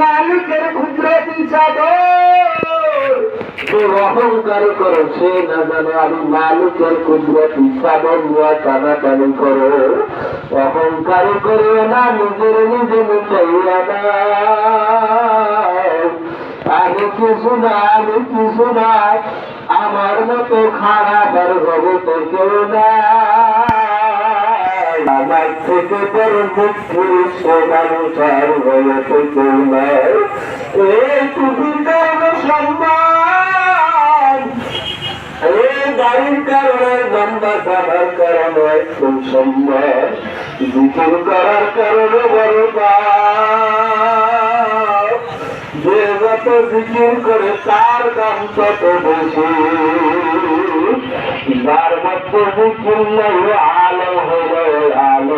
মালিকের কুদরতি চাদর অহংকার করো, সে না জানে আমি মালিকের কুদরতি চাদর নিয়ে টানাটানি করো। অহংকার করো না নিজের নিজে মিটাইয়া না আমি কিছু না, আমি কিছু না, আমার মতো খারাপ আর জগতে কেউ না আমার থেকে বড় মুক্তি সে মানুষ আর হয়েছে কেউ নাই এইটুকু কারণ সম্মান। এই গাড়ির কারণে লম্বা করার কারণে একটু সম্মান। জিকির করার কারণে বড় যে করে তার দাম তত বেশি। যার মধ্যে জিকির নাই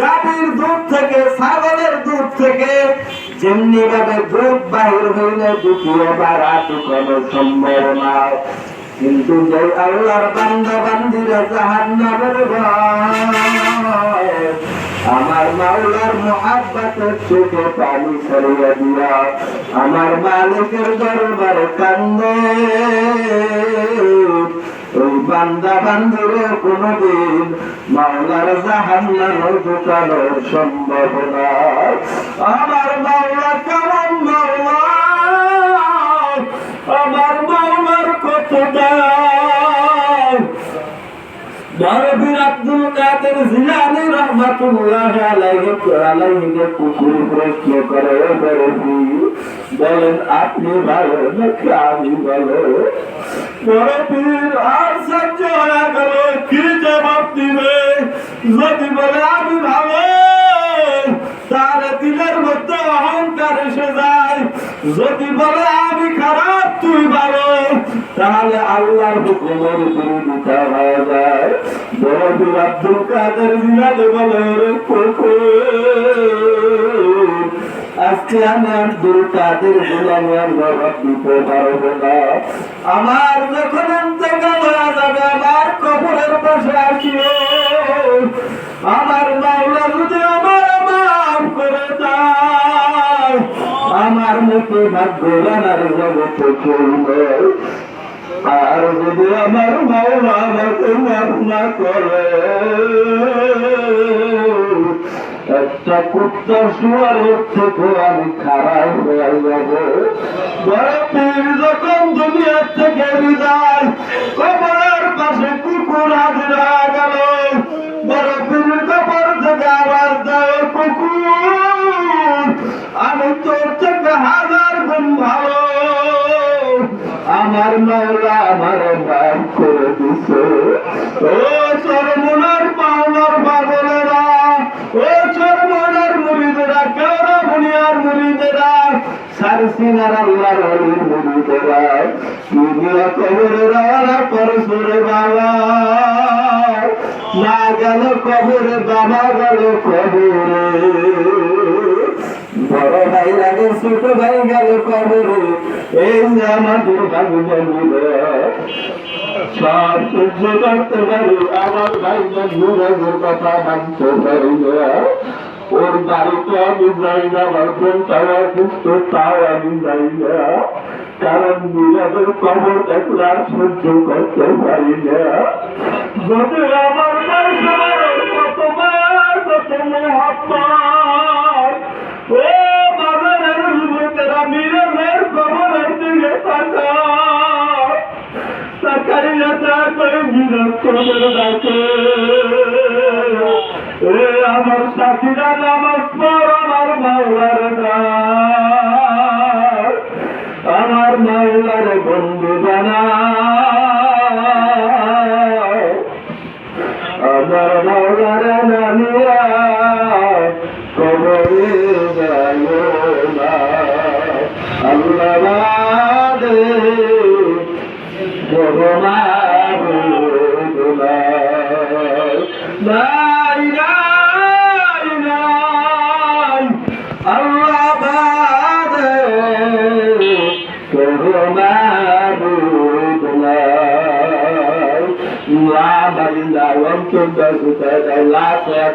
গাভীর দুধ থেকে ছাগলের দুধ থেকে, যেমনি ভাবে দুধ বাহির হইলে দ্বিতীয়বার আটুকানো সম্ভব না কিন্তু যে আল্লাহর বান্দা বান্দিরা জাহান নামের আমার মাওলার মোহাব্বতের চোখে পানি ছড়িয়ে দিয়া আমার মালিকের দরবারে কান্দে। সম্ভাবনা। কাদের জিলানি রহমাতুল্লাহ আলাইহি আলাইহিকে কুকুর প্রশ্ন করে বরবী বলেন আপনি ভালো নাকি আমি ভালো? বরবীর আর সহ্য হয়ে গেল কি জবাব দিবে? যদি বলে আমি ভালো তার দিলের মধ্যে অহংকার এসে যায়। যদি বলে আমি খারাপ, তুই ভালো। তাহলে আল্লাহর হুকুমের বিরোধিতা যায়। আব্দুল কাদের আজকে আমি আব্দুল কাদের জবাব দিতে পারব না। আমার যখন অন্তকাল হয়ে যাবে, আমার কবরের পাশে আসিও। আমার মাওলা যদি আমার মাফ করে দেয়, আমার মতো ভাগ্যবান আর জগতে আর যদি আমার মাওলা আমাকে মাফ না করে, একটা কুত্তা শুয়ারের থেকে আমি খারাপ হয়ে যাব। পীর যখন দুনিয়ার থেকে বিদায়, কবরের পাশে কুকুর হাজির গেল। বড় পীর কবর থেকে আওয়াজ দেয় কুকুর। আমার মাওলা আমার মাফ করে দিছে। ও চরমনার পাওনার বাবলেরা ও চরমনার মুরিদেরা কেওরা বুনিয়ার মুরিদেরা সারসিনার আল্লাহর অলির মুরিদেরা, দুনিয়া কবরে রাওয়ালা করছ রে বাবা। গেল কবরে, বাবা গেল কবরে। বড় ভাই লাগে ছোট ভাই গেল কবরে এই যে আমাদের ভাবি সব সহ্য করতে পারি আমার ভাই জন্মের কথা মানতে পারি ওর বাড়িতে আমি যাই না আমার সন্তান সুস্থ তাও আমি যাই না কারণ নীরবের কবর আর সহ্য করতে পারি না যদি আমার কত মহাত্মা আমার সাথীরা নামাজ পড় আমার মাওলার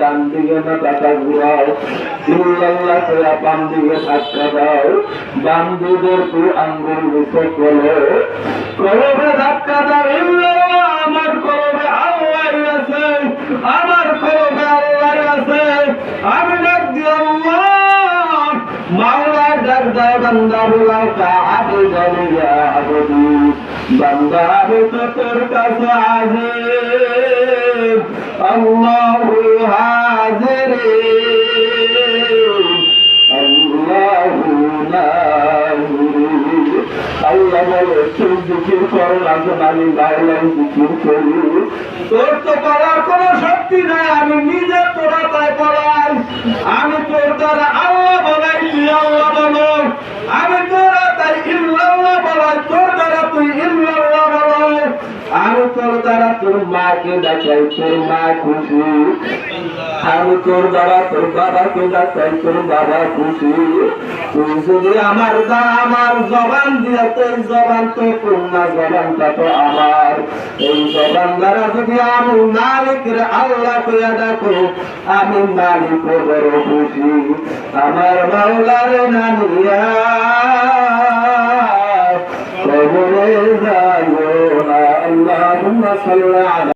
ডান দিকে না টাকা ঘুরাও। ইল্লাল্লাহ করে বাম দিকে ধাক্কা দাও। বাম দিকের দু আঙ্গুল নিচে করো করবে ধাক্কা তোর তো করার কোনো শক্তি নাই আমি নিজে তোরা তাই আমি তোর দ্বারা আল্লাহ বলাই তুই আল্লাহ বলো আমি তোরা তাই ইল্লাল্লাহ বলাই তোর দ্বারা তুই ইল্লাল্লাহ বলো আমি তোর দ্বারা তোর মাকে দেখাই তোর মা খুশি। আমি তোর দ্বারা তোর বাবাকে দেখাই তোর বাবা খুশি। তুই যদি আমার দা, আমার জবান দিয়া তো এই জবান তো পূর্ণা জবানটা তো আমার। এই জবান দ্বারা যদি আমি মালিকের আল্লাহ কইয়া ডাকো আমি মালিক বড় খুশি। আমার মাওলার নানিয়া, কবরে যাইও। না আল্লাহুম্মা সাল্লি আলা